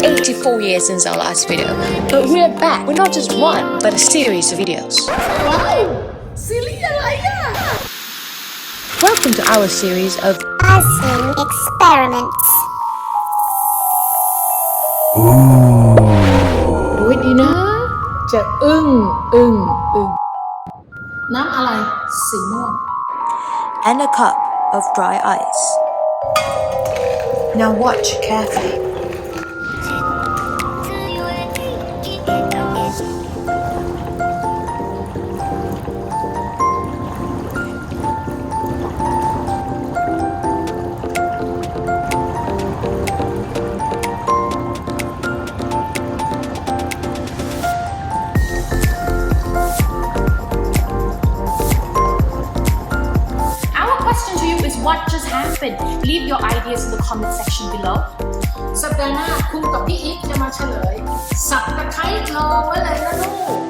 24 years since our last video, but we're back with not just one, but a series of videos. ว้าวซีรีส์อะไรอ่ะ Welcome to our series of Buzzing experiments. ดูให้ดีนะ จะอึ้งอึ้งอึ้งน้ำอะไร สีม่วง and a cup of dry ice. Now watch carefully. question to you is what just happened? Leave your ideas in the comment section below. สัปดาห์หน้าคุณกับพี่อีฟจะมาเฉลย สับตะไคร้รอไว้เลยนะลูก